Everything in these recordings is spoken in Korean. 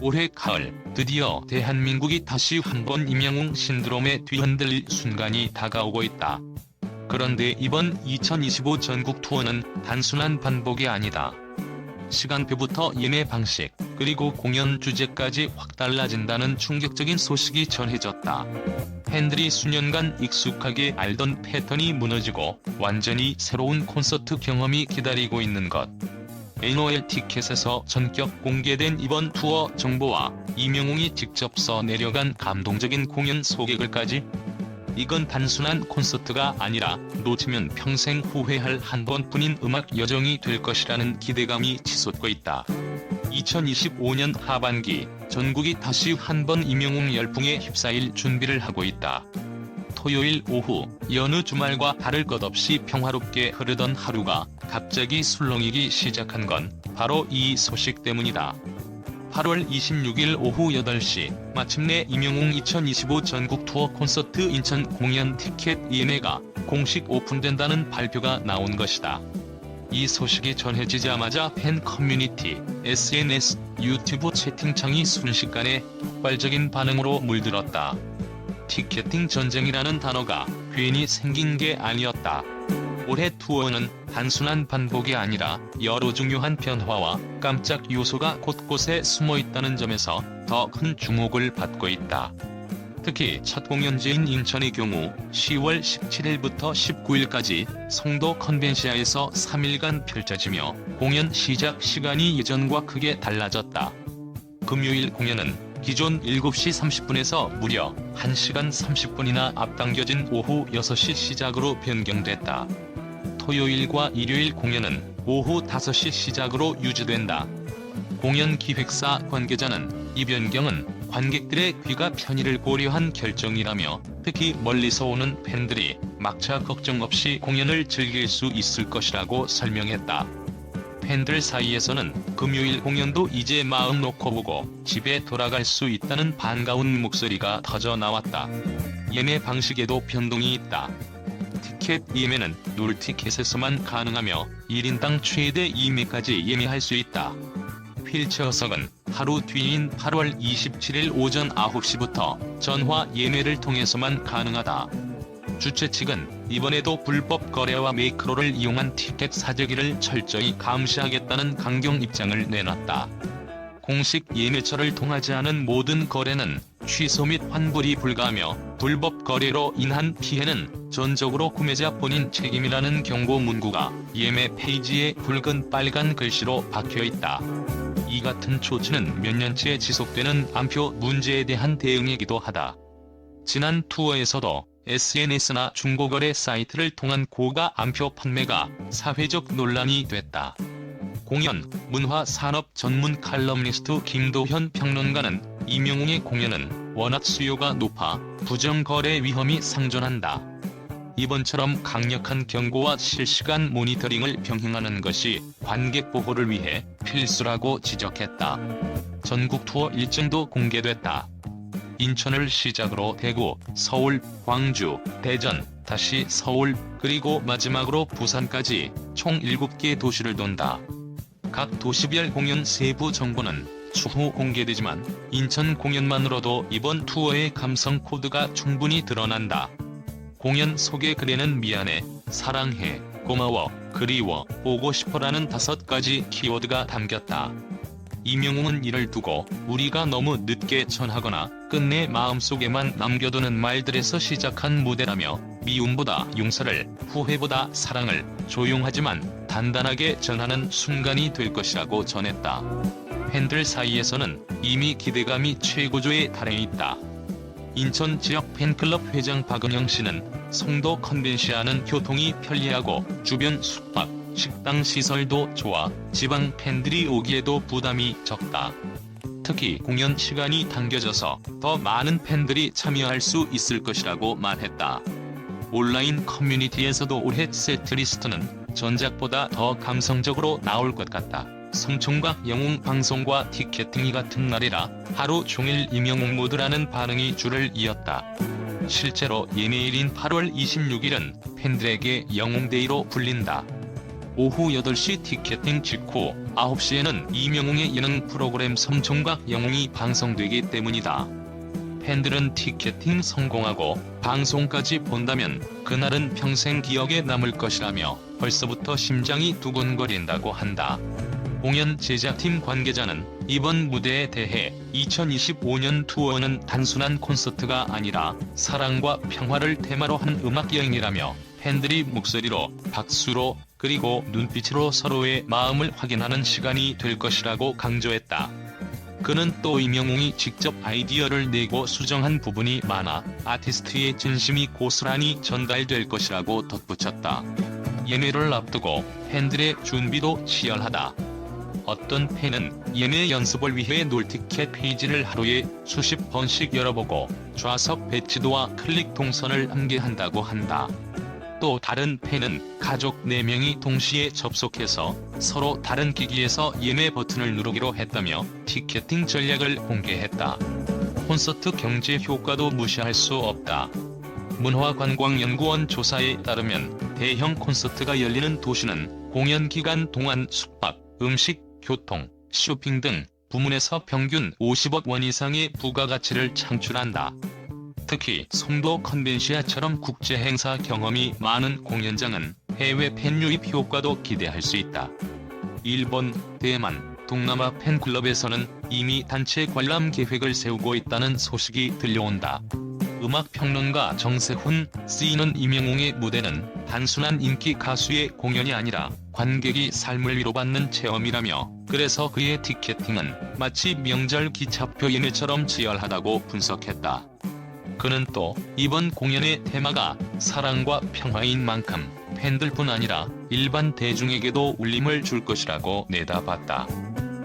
올해 가을 드디어 대한민국이 다시 한번 임영웅 신드롬에 뒤흔들릴 순간이 다가오고 있다. 그런데 이번 2025 전국 투어는 단순한 반복이 아니다. 시간표부터 예매 방식, 그리고 공연 주제까지 확 달라진다는 충격적인 소식이 전해졌다. 팬들이 수년간 익숙하게 알던 패턴이 무너지고 완전히 새로운 콘서트 경험이 기다리고 있는 것. NOL 티켓에서 전격 공개된 이번 투어 정보와 이명웅이 직접 써 내려간 감동적인 공연 소개글까지 이건 단순한 콘서트가 아니라 놓치면 평생 후회할 한 번뿐인 음악 여정이 될 것이라는 기대감이 치솟고 있다. 2025년 하반기 전국이 다시 한 번 임영웅 열풍에 휩싸일 준비를 하고 있다. 토요일 오후 여느 주말과 다를 것 없이 평화롭게 흐르던 하루가 갑자기 술렁이기 시작한 건 바로 이 소식 때문이다. 8월 26일 오후 8시 마침내 임영웅 2025 전국 투어 콘서트 인천 공연 티켓 예매가 공식 오픈된다는 발표가 나온 것이다. 이 소식이 전해지자마자 팬 커뮤니티, SNS, 유튜브 채팅창이 순식간에 폭발적인 반응으로 물들었다. 티켓팅 전쟁이라는 단어가 괜히 생긴 게 아니었다. 올해 투어는 단순한 반복이 아니라 여러 중요한 변화와 깜짝 요소가 곳곳에 숨어 있다는 점에서 더 큰 주목을 받고 있다. 특히 첫 공연지인 인천의 경우 10월 17일부터 19일까지 성도 컨벤시아에서 3일간 펼쳐지며 공연 시작 시간이 예전과 크게 달라졌다. 금요일 공연은 기존 7시 30분에서 무려 1시간 30분이나 앞당겨진 오후 6시 시작으로 변경됐다. 토요일과 일요일 공연은 오후 5시 시작으로 유지된다. 공연 기획사 관계자는 이 변경은 관객들의 귀가 편의를 고려한 결정이라며 특히 멀리서 오는 팬들이 막차 걱정 없이 공연을 즐길 수 있을 것이라고 설명했다. 팬들 사이에서는 금요일 공연도 이제 마음 놓고 보고 집에 돌아갈 수 있다는 반가운 목소리가 터져 나왔다. 예매 방식에도 변동이 있다. 티켓 예매는 롤티켓에서만 가능하며 1인당 최대 2매까지 예매할 수 있다. 휠체어석은 하루 뒤인 8월 27일 오전 9시부터 전화 예매를 통해서만 가능하다. 주최 측은 이번에도 불법 거래와 매크로를 이용한 티켓 사재기를 철저히 감시하겠다는 강경 입장을 내놨다. 공식 예매처를 통하지 않은 모든 거래는 취소 및 환불이 불가하며 불법 거래로 인한 피해는 전적으로 구매자 본인 책임이라는 경고 문구가 예매 페이지에 붉은 빨간 글씨로 박혀 있다. 이 같은 조치는 몇 년째 지속되는 안표 문제에 대한 대응이기도 하다. 지난 투어에서도 SNS나 중고거래 사이트를 통한 고가 안표 판매가 사회적 논란이 됐다. 공연, 문화 산업 전문 칼럼니스트 김도현 평론가는 이명웅의 공연은 워낙 수요가 높아 부정거래 위험이 상존한다. 이번처럼 강력한 경고와 실시간 모니터링을 병행하는 것이 관객 보호를 위해 필수라고 지적했다. 전국 투어 일정도 공개됐다. 인천을 시작으로 대구, 서울, 광주, 대전, 다시 서울, 그리고 마지막으로 부산까지 총 7개 도시를 돈다. 각 도시별 공연 세부 정보는 추후 공개되지만 인천 공연만으로도 이번 투어의 감성 코드가 충분히 드러난다. 공연 소개 글에는 미안해, 사랑해, 고마워, 그리워, 보고 싶어라는 다섯 가지 키워드가 담겼다. 이명웅은 이를 두고 우리가 너무 늦게 전하거나 끝내 마음속에만 남겨두는 말들에서 시작한 무대라며 미움보다 용서를, 후회보다 사랑을 조용하지만 단단하게 전하는 순간이 될 것이라고 전했다. 팬들 사이에서는 이미 기대감이 최고조에 달해 있다. 인천 지역 팬클럽 회장 박은영 씨는 송도 컨벤시아는 교통이 편리하고 주변 숙박, 식당 시설도 좋아 지방 팬들이 오기에도 부담이 적다. 특히 공연 시간이 당겨져서 더 많은 팬들이 참여할 수 있을 것이라고 말했다. 온라인 커뮤니티에서도 올해 세트리스트는 전작보다 더 감성적으로 나올 것 같다. 성총각 영웅 방송과 티켓팅이 같은 날이라 하루 종일 임영웅 모드라는 반응이 줄을 이었다. 실제로 예매일인 8월 26일은 팬들에게 영웅데이로 불린다. 오후 8시 티켓팅 직후 9시에는 이명웅의 예능 프로그램 섬총각 영웅이 방송되기 때문이다. 팬들은 티켓팅 성공하고 방송까지 본다면 그날은 평생 기억에 남을 것이라며 벌써부터 심장이 두근거린다고 한다. 공연 제작팀 관계자는 이번 무대에 대해 2025년 투어는 단순한 콘서트가 아니라 사랑과 평화를 테마로 한 음악 여행이라며 팬들이 목소리로 박수로 그리고 눈빛으로 서로의 마음을 확인하는 시간이 될 것이라고 강조했다. 그는 또 이명웅이 직접 아이디어를 내고 수정한 부분이 많아 아티스트의 진심이 고스란히 전달될 것이라고 덧붙였다. 예매를 앞두고 팬들의 준비도 치열하다. 어떤 팬은 예매 연습을 위해 놀티켓 페이지를 하루에 수십 번씩 열어보고 좌석 배치도와 클릭 동선을 함께한다고 한다. 또 다른 팬은 가족 4명이 동시에 접속해서 서로 다른 기기에서 예매 버튼을 누르기로 했다며 티켓팅 전략을 공개했다. 콘서트 경제 효과도 무시할 수 없다. 문화관광연구원 조사에 따르면 대형 콘서트가 열리는 도시는 공연 기간 동안 숙박, 음식, 교통, 쇼핑 등 부문에서 평균 50억 원 이상의 부가가치를 창출한다. 특히 송도 컨벤시아처럼 국제 행사 경험이 많은 공연장은 해외 팬 유입 효과도 기대할 수 있다. 일본, 대만, 동남아 팬클럽에서는 이미 단체 관람 계획을 세우고 있다는 소식이 들려온다. 음악 평론가 정세훈 씨는 이명웅의 무대는 단순한 인기 가수의 공연이 아니라 관객이 삶을 위로받는 체험이라며 그래서 그의 티켓팅은 마치 명절 기차표 예매처럼 치열하다고 분석했다. 그는 또 이번 공연의 테마가 사랑과 평화인 만큼 팬들뿐 아니라 일반 대중에게도 울림을 줄 것이라고 내다봤다.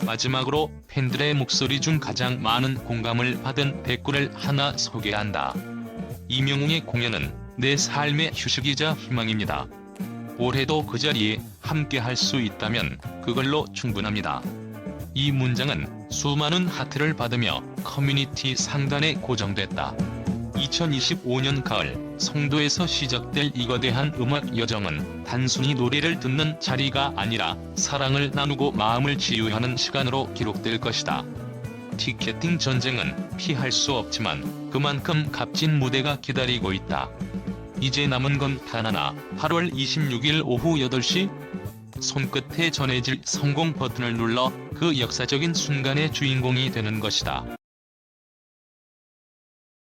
마지막으로 팬들의 목소리 중 가장 많은 공감을 받은 댓글을 하나 소개한다. 이명웅의 공연은 내 삶의 휴식이자 희망입니다. 올해도 그 자리에 함께 할 수 있다면 그걸로 충분합니다. 이 문장은 수많은 하트를 받으며 커뮤니티 상단에 고정됐다. 2025년 가을 송도에서 시작될 이거대한 음악 여정은 단순히 노래를 듣는 자리가 아니라 사랑을 나누고 마음을 치유하는 시간으로 기록될 것이다. 티켓팅 전쟁은 피할 수 없지만 그만큼 값진 무대가 기다리고 있다. 이제 남은 건 단 하나 8월 26일 오후 8시 손끝에 전해질 성공 버튼을 눌러 그 역사적인 순간의 주인공이 되는 것이다.